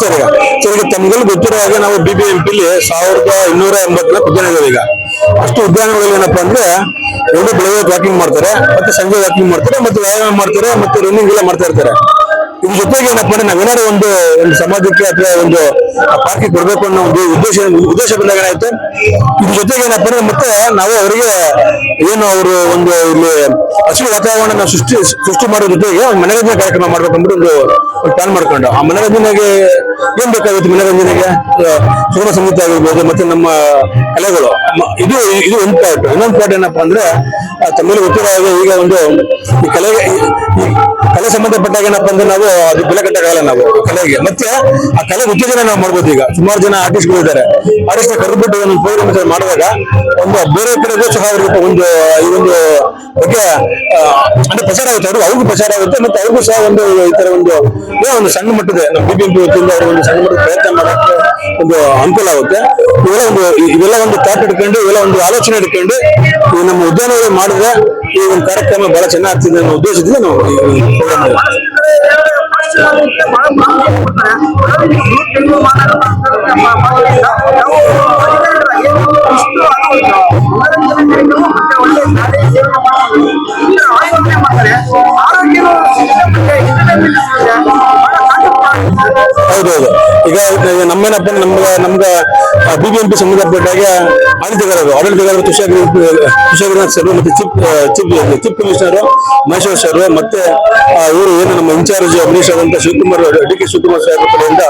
Sir ಈಗ. ತಮ್ಗೆಲ್ಲ ಗೊತ್ತಿರೋ ಹಾಗೆ ನಾವು ಬಿ ಬಿ ಎಂ ಪಿಲಿ ಸಾವಿರದ ಇನ್ನೂರ ಎಂಬತ್ತರ ಉದ್ಯಾನಗಳಿವೆ ಈಗ. ಅಷ್ಟು ಉದ್ಯಾನಗಳಲ್ಲಿ ಏನಪ್ಪಾ ಅಂದ್ರೆ ಎರಡು ಬೆಳಗ್ಗೆ ವಾಕಿಂಗ್ ಮಾಡ್ತಾರೆ, ಮತ್ತೆ ಸಂಜೆ ವಾಕಿಂಗ್ ಮಾಡ್ತಾರೆ, ಮತ್ತೆ ವ್ಯಾಯಾಮ ಮಾಡ್ತಾರೆ, ಮತ್ತೆ ರನ್ನಿಂಗ್ ಎಲ್ಲ ಮಾಡ್ತಾ ಇರ್ತಾರೆ. ಇದ್ರ ಜೊತೆಗೆ ಏನಪ್ಪ ಅಂದ್ರೆ ನಾವೇನಾದ್ರು ಒಂದು ಒಂದು ಸಮಾಜಕ್ಕೆ ಅಥವಾ ಒಂದು ಪಾರ್ಕ್ ಕೊಡ್ಬೇಕು ಅನ್ನೋ ಒಂದು ಉದ್ದೇಶ ಉದ್ದೇಶ ಬಂದಾಗ ಏನಾಯ್ತು ಇದ್ರ ಜೊತೆಗೆ ಏನಪ್ಪ ಅಂದ್ರೆ ಮತ್ತೆ ನಾವು ಅವರಿಗೆ ಏನು ಅವರು ಒಂದು ಇಲ್ಲಿ ಹಸಿರು ವಾತಾವರಣ ಸೃಷ್ಟಿ ಸೃಷ್ಟಿ ಮಾಡೋ ಜೊತೆಗೆ ಮನರಂಜನೆ ಕಾರ್ಯಕ್ರಮ ಮಾಡ್ಬೇಕು ಅಂದ್ಬಿಟ್ಟು ಒಂದು ಪ್ಲಾನ್ ಮಾಡ್ಕೊಂಡು ಆ ಮನರಂಜನೆಗೆ ಏನ್ ಬೇಕಾಗುತ್ತೆ ಮನರಂಜನೆಗೆ? ಸುಗಮ ಸಂಗೀತ ಆಗಿರ್ಬೋದು ಮತ್ತೆ ನಮ್ಮ ಕಲೆಗಳು. ಇದು ಇದು ಒಂದು ಪಾರ್ಟ್ ಇನ್ನೊಂದು ಪಾರ್ಟ್ ಏನಪ್ಪಾ ಅಂದ್ರೆ ತಮ್ಮಲ್ಲಿ ಗೊತ್ತಿರೋ ಹಾಗೆ ಈಗ ಒಂದು ಈ ಕಲೆಗೆ ಕಲೆ ಸಂಬಂಧಪಟ್ಟಾಗ ಏನಪ್ಪಾ ಅಂದ್ರೆ ನಾವು ಅದು ಬೆಲೆ ಕಟ್ಟಕ್ಕಾಗಲ್ಲ ನಾವು ಕಲೆಗೆ. ಮತ್ತೆ ಆ ಕಲೆ ಉತ್ತೇಜನ ನಾವು ಮಾಡ್ಬೋದು ಈಗ. ಸುಮಾರು ಜನ ಆರ್ಟಿಸ್ಟ್ಗಳು ಇದ್ದಾರೆ ಆರ್ಟಿಸ್ಟ್ ಕರೆದ್ಬಿಟ್ಟು ಒಂದು ಪ್ರೋಗ್ರಾಮ್ ಮಾಡಿದಾಗ ಒಂದು ಬೇರೆ ಕಡೆಗೂ ಸಹ ಒಂದು ಈ ಒಂದು ಬಗ್ಗೆ ಆ, ಅಂದ್ರೆ ಪ್ರಚಾರ ಆಗುತ್ತೆ ಅವ್ರಿಗೆ ಅವ್ರಿಗೂ ಪ್ರಚಾರ ಆಗುತ್ತೆ ಮತ್ತೆ ಅವ್ರಿಗೂ ಸಹ ಒಂದು ಈ ತರ ಒಂದು ಏನೋ ಒಂದು ಸಣ್ಣ ಮಟ್ಟದ ನಮ್ಮ ಬಿಬಿಎಂಪಿ ವತಿಯಿಂದ ಅವ್ರಿಗೆ ಒಂದು ಸಣ್ಣ ಮಟ್ಟದ ಪ್ರಯತ್ನ ಮಾಡಕ್ಕೆ ಒಂದು ಅನುಕೂಲ ಆಗುತ್ತೆ ಇವೆಲ್ಲ ಒಂದು ಇವೆಲ್ಲ ಒಂದು ಥಾಟ್ ಇಟ್ಕೊಂಡು ಇವೆಲ್ಲ ಒಂದು ಆಲೋಚನೆ ಇಟ್ಕೊಂಡು ಈ ನಮ್ಮ ಉದ್ಯಾನವನ ಮಾಡಿದ್ರೆ ಈ ಒಂದು ಕಾರ್ಯಕ್ರಮ ಬಹಳ ಚೆನ್ನಾಗ್ತಿದೆ ಅನ್ನೋ ಉದ್ದೇಶದಿಂದ ನಾವು ಈ program ಮಾಡಿದ್ವಿ. ಈಗ ನಮ್ಗೆ ನಮ್ಗೆ ಬಿ ಬಿ ನಮ್ಗ ಬಿಬಿಎಂಪಿ ಸಂಬಂಧಪಟ್ಟಾಗ ಆಡಳಿತಗಾರರು ಆಡಳಿತಗಾರರು ತುಷಾರ್ ತುಷಾರನಾಥ್ ಸರ್, ಮತ್ತೆ chief chief chief commissioner Maheshwar sir, ಮತ್ತೆ ಇವರು ಏನು ನಮ್ಮ ಇನ್ಚಾರ್ಜ್ ಮಿನಿಸ್ಟರ್ ಆದಂತ Shivakumar, D K Shivakumar sir ಕಡೆಯಿಂದ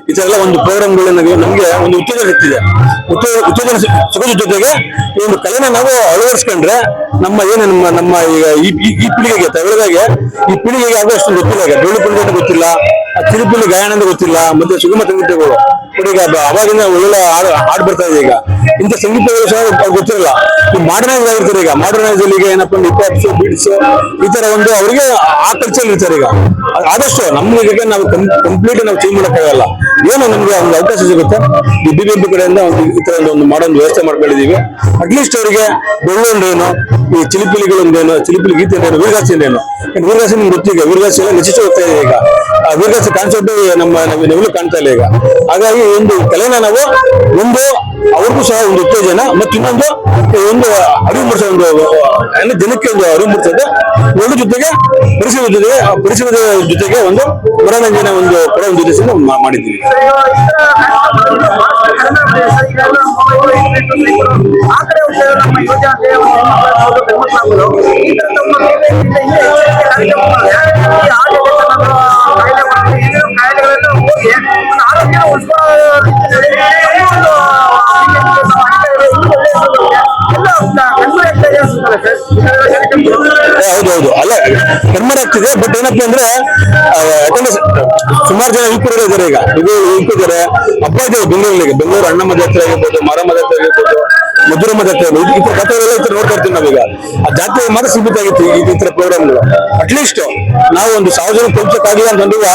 ಈ ತರ ಎಲ್ಲ ಒಂದು ಪ್ರೋಗ್ರಾಮ್ಗಳನ್ನ ನಮಗೆ ಒಂದು ಉತ್ತೇಜನ ಸಿಗ್ತಿದೆ. ಉತ್ತೇ- ಉತ್ತೇಜನ ಸಿಗೋದ್ರ ಜೊತೆಗೆ ಈ ಒಂದು ಕಲೆನ ನಾವು ಅಳವಡಿಸ್ಕೊಂಡ್ರೆ ನಮ್ಮ ಏನು ನಮ್ಮ ನಮ್ಮ ಈಗ ಈ ಪೀಳಿಗೆಗೆ ತಗೊಳ್ಳದಾಗೆ ಈ ಪೀಳಿಗೆಗೆ ಆಗೋ ಅಷ್ಟು ಗೊತ್ತಿಲ್ಲ ಕುಣಿತ ಗೊತ್ತಿಲ್ಲ. ತಿರುಪತಿ ಗಾಯನ ಅಂತ ಗೊತ್ತಿಲ್ಲ, ಮತ್ತೆ ಸುಗಮ ಸಂಗೀತಗಳು ನೋಡಿ ಈಗ ಅದು ಅವಾಗಿಂದ ಒಳ್ಳೆ ಹಾಡು ಹಾಡು ಬರ್ತಾ ಇದೆ ಈಗ. ಇಂಥ ಸಂಗೀತಗಳು ಸಹ ಗೊತ್ತಿರಲ್ಲ. ಈ ಮಾಡರ್ನೈಸ್ ಆಗಿರ್ತಾರೆ ಈಗ. ಮಾಡರ್ನೈಸ್ ಅಲ್ಲಿ ಈಗ ಏನಪ್ಪ ಹಿಪ್ ಹಾಪ್ಸ್ ಬೀಟ್ಸ್ ಈ ತರ ಒಂದು ಅವರಿಗೆ ಆ ಕಲ್ಚರ್ ಇರ್ತಾರೆ ಈಗ. ಆದಷ್ಟು ಆದಷ್ಟು ಈಗ ನಾವು ಕಂಪ್ಲೀಟ್ ನಾವು ಚೇಂಜ್ ಮಾಡೋಕ್ಕಾಗಲ್ಲ. ಏನು ನಮ್ಗೆ ಒಂದು ಅವಕಾಶ ಸಿಗುತ್ತೆ. ಈ ಬಿಬಿಎಂಪಿ ಕಡೆಯಿಂದ ಒಂದು, ಈ ತರ ಒಂದು ಮಾಡೋ ಒಂದು ವ್ಯವಸ್ಥೆ ಮಾಡ್ಕೊಂಡಿದೀವಿ. ಅಟ್ಲೀಸ್ಟ್ ಅವರಿಗೆ ಡೊಳ್ಳು ಅಂದ್ರೇನು ಈ ಚಿಲಿಪಿಲಿಗಳೊಂದೇನು, ಚಿಲಿಪಿಲಿ ಗೀತೆ ಏನು ವೀರಗಾಸಿ ಏನು ಯಾಕಂದ್ರೆ ವೀರಗಾಸಿ ನಿಮ್ಗೆ ಗೊತ್ತೀಗ ವೀರಗಾಸಿ ಎಲ್ಲ ನಶಿಸಿ ಹೋಗ್ತಾ ಇದೆ ಈಗ. ಆ ವೀರಗಾಸಿ ಕಾನ್ಸೆಪ್ಟ್ ನಮ್ಮ, ನೆವಲು ಕಾಣ್ತಾ ಇಲ್ಲ ಈಗ. ಹಾಗಾಗಿ ಒಂದು ಕಲೆನ ನಾವು ಒಂದು ಅವ್ರಿಗೂ ಸಹ ಒಂದು ಉತ್ತೇಜನ ಮತ್ತೆ ಇನ್ನೊಂದು ಒಂದು ಅರಿವು ಮೂಡಿಸೋ ಒಂದು ಜನಕ್ಕೆ ಒಂದು ಅರಿವು ಮೂಡಿಸೋದು ಒಂದು ಜೊತೆಗೆ ಪರಿಸರದ ಜೊತೆಗೆ ಪರಿಸರದ ಜೊತೆಗೆ ಒಂದು ಮನೋರಂಜನೆ ಒಂದು ಕೊಡೋ ಒಂದು ಉದ್ದೇಶದಿಂದ ಮಾಡಿದ್ದೀವಿ. ಈ ತರ ಹೌದೌದು. ಅಲ್ಲ ಕಡಿಮೆ ಆಗ್ತಿದೆ ಬಟ್ ಏನಪ್ಪಾ ಅಂದ್ರೆ ಯಾಕಂದ್ರೆ ಸುಮಾರು ಜನ ಯುವಕರು ಇದಾರೆ ಈಗ. ಇದು ಯುವಕರಿದ್ದಾರೆ ಹಬ್ಬ ಇದೆ ಬೆಂಗಳೂರಿಗೆ. ಬೆಂಗಳೂರು ಅಣ್ಣಮ್ಮ ಜಾತ್ರೆ ಆಗಿರ್ಬೋದು ಮಾರಮ್ಮ ಜಾತ್ರೆ ಆಗಿರ್ಬೋದು ಮಧುರಮ್ಮ ಜಾತ್ರೆ ಆಗಿರ್ಬೋದು ಈ ಜಾತ್ರೆಗಳೆಲ್ಲ ಈ ತರ ನೋಡ್ತಾ ಇರ್ತೀವಿ ನಾವೀಗ. ಆ ಜಾತ್ರೆ ಮಾತ್ರ ಸೀಮಿತ ಆಗಿತ್ತು ಈ ತರ ಪ್ರೋಗ್ರಾಮ್ಗಳು ಅಟ್ಲೀಸ್ಟ್ ನಾವು ಒಂದು ಸಾವಿರ ಜನ ಅಂತ ಅಂತಂದಾಗ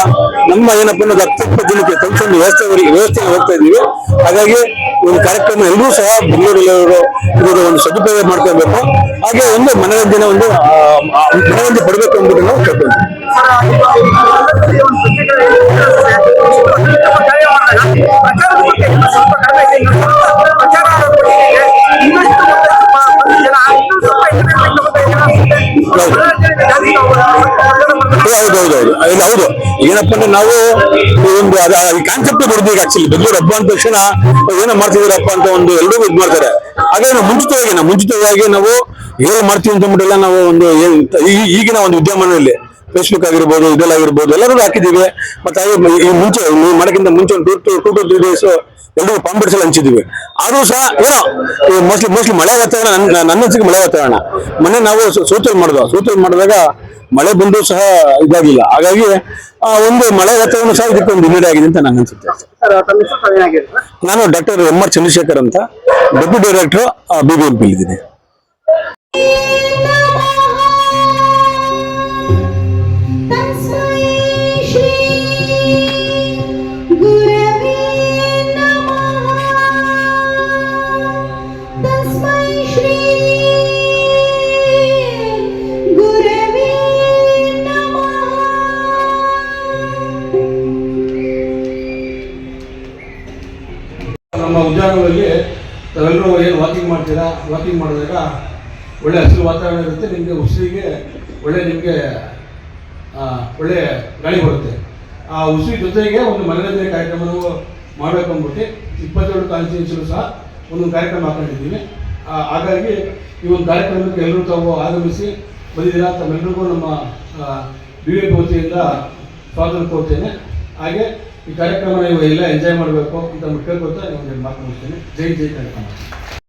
ನಮ್ಮ ಏನಪ್ಪ ಅಂದ್ರೆ ಹತ್ತಪ್ಪ ಜನಕ್ಕೆ ತಲುಪಿಸೋ ಒಂದು ವ್ಯವಸ್ಥೆ ವ್ಯವಸ್ಥೆ ಹೋಗ್ತಾ ಇದೀವಿ ಹಾಗಾಗಿ ಒಂದು ಕಾರ್ಯಕ್ರಮ ಎಲ್ಲರೂ ಸಹ ಬೆಂಗಳೂರಲ್ಲಿರೋರು ಇದರ ಒಂದು ಸದುಪಯೋಗ ಮಾಡ್ಕೊಳ್ಬೇಕು. ಹಾಗೆ ಒಂದು ಮನರಂಜನೆ ಒಂದು ಮನರಂಜನೆ ಪಡಬೇಕು ಅಂದ್ಬಿಟ್ಟು ನಾವು ಕೇಳ್ಕೊಂಡು ಪ್ರಚಾರದ ಬಗ್ಗೆ ಇನ್ನೂ ಸ್ವಲ್ಪ ಕಡಿಮೆ ಇದೆ ಇನ್ನೂ ಸ್ವಲ್ಪ ಪ್ರಚಾರ ಆಗೋದ್ರಿಗೆ ಇನ್ನಷ್ಟು ಮುಂದೆ ಸ್ವಲ್ಪ ಒಂದು ಜನ ಇನ್ನೂ ಸ್ವಲ್ಪ entertainment ತಗೋತಾ ಇದ್ದಾರೆ ಅನ್ಸುತ್ತೆ. ಜಾಸ್ತಿ ನಾವು ಹೌದು ಹೌದು ಹೌದು. ಇಲ್ಲ ಹೌದು. ಏನಪ್ಪ ಅಂದ್ರೆ ನಾವು ಒಂದು ಕಾನ್ಸೆಪ್ಟ್ ಬರುದು ಈಗ ಆಕ್ಚುಲಿ ಬೆಂಗಳೂರು ಹಬ್ಬ ಅಂದ ತಕ್ಷಣ ಏನೋ ಮಾಡ್ತಿದ್ದೀರಪ್ಪ ಅಂತ ಒಂದು ಎಲ್ಲರಿಗೂ ಇದು ಮಾಡ್ತಾರೆ. ಹಾಗೆ ನಾವು ಮುಂಚಿತವಾಗಿ ನಾವು ಮುಂಚಿತವಾಗಿ ನಾವು ಏನು ಮಾಡ್ತೀವಿ ಅಂತ ಅಂದ್ಬಿಟ್ಟೆಲ್ಲ ನಾವು ಒಂದು ಈಗಿನ ಒಂದು ವಿದ್ಯಮಾನದಲ್ಲಿ ಫೇಸ್ಬುಕ್ ಆಗಿರ್ಬೋದು ಇದೆಲ್ಲ ಆಗಿರ್ಬೋದು ಎಲ್ಲರೂ ಹಾಕಿದ್ದೀವಿ. ಮತ್ತೆ ಈ ಮುಂಚೆ ನೀವು ಮಾಡೋಕ್ಕಿಂತ ಮುಂಚೆ ಒಂದು two to two to three days ಎಲ್ಲರಿಗೂ ಪಾಂಪಿಡ್ಸಲ್ ಹಂಚಿದ್ವಿ ಆದ್ರೂ ಸಹ ಏನೋ ಮೋಸ್ಟ್ಲಿ ಮೋಸ್ಟ್ಲಿ ಮಳೆ ಆಗತ್ತೆ ನನ್ನ ನನ್ನ ಮಳೆ ವಾತಾವರಣ. ಮೊನ್ನೆ ನಾವು ಸೂಚನೆ ಮಾಡಿದ್ವು ಸೂಚನೆ ಮಾಡಿದಾಗ ಮಳೆ ಬಂದು ಸಹ ಇದಾಗಿಲ್ಲ. ಹಾಗಾಗಿ ಒಂದು ಮಳೆ ವಾತಾವರಣ ಸಹ ಇದಕ್ಕೆ ಒಂದು ಹಿನ್ನಡೆ ಆಗಿದೆ ಅಂತ ನಂಗೆ ಅನ್ಸುತ್ತೆ. ನಾನು ಡಾಕ್ಟರ್ ಎಂ ಆರ್ ಚಂದ್ರಶೇಖರ್ ಅಂತ deputy director B B M P ಇದ್ದೀನಿ. ನಮ್ಮ ಉದ್ಯಾನದಲ್ಲಿ ತಾವೆಲ್ಲರೂ ಏನು ವಾಕಿಂಗ್ ಮಾಡ್ತೀರಾ? ವಾಕಿಂಗ್ ಮಾಡಿದಾಗ ಒಳ್ಳೆ ಹಸಿರು ವಾತಾವರಣ ಇರುತ್ತೆ ನಿಮಗೆ ಉಸಿರಿಗೆ ಒಳ್ಳೆ ನಿಮಗೆ ಒಳ್ಳೆ ಗಾಳಿ ಬರುತ್ತೆ. ಆ ಉಸಿರಿ ಜೊತೆಗೆ ಒಂದು ಮನರಂಜನೆ ಕಾರ್ಯಕ್ರಮವನ್ನು ಮಾಡಬೇಕು ಅಂದ್ಬಿಟ್ಟು ಇಪ್ಪತ್ತೇಳು ಕಾನ್ಸ್ಟಿಟ್ಯೂನ್ಸಿಲು ಸಹ ಒಂದು ಕಾರ್ಯಕ್ರಮ ಹಾಕೊಂಡಿದ್ದೀವಿ. ಆ, ಹಾಗಾಗಿ ಈ ಒಂದು ಕಾರ್ಯಕ್ರಮಕ್ಕೆ ಎಲ್ಲರೂ ತಾವು ಆಗಮಿಸಿ ಬಂದಿದ್ದೀರಾ ತಮ್ಮೆಲ್ಲರಿಗೂ ನಮ್ಮ ಬಿ ವಿ ಪಿ ವತಿಯಿಂದ ಸ್ವಾಗತ ಕೋರ್ತೇನೆ. ಹಾಗೆ ಈ ಕಾರ್ಯಕ್ರಮ ನೀವು ಎಲ್ಲ ಎಂಜಾಯ್ ಮಾಡಬೇಕು ಅಂತ ಕೇಳ್ಕೊತಾ ಒಂದು ಮಾತು ಜೈ ಜೈ ಕಾರ್ಯಕ್ರಮ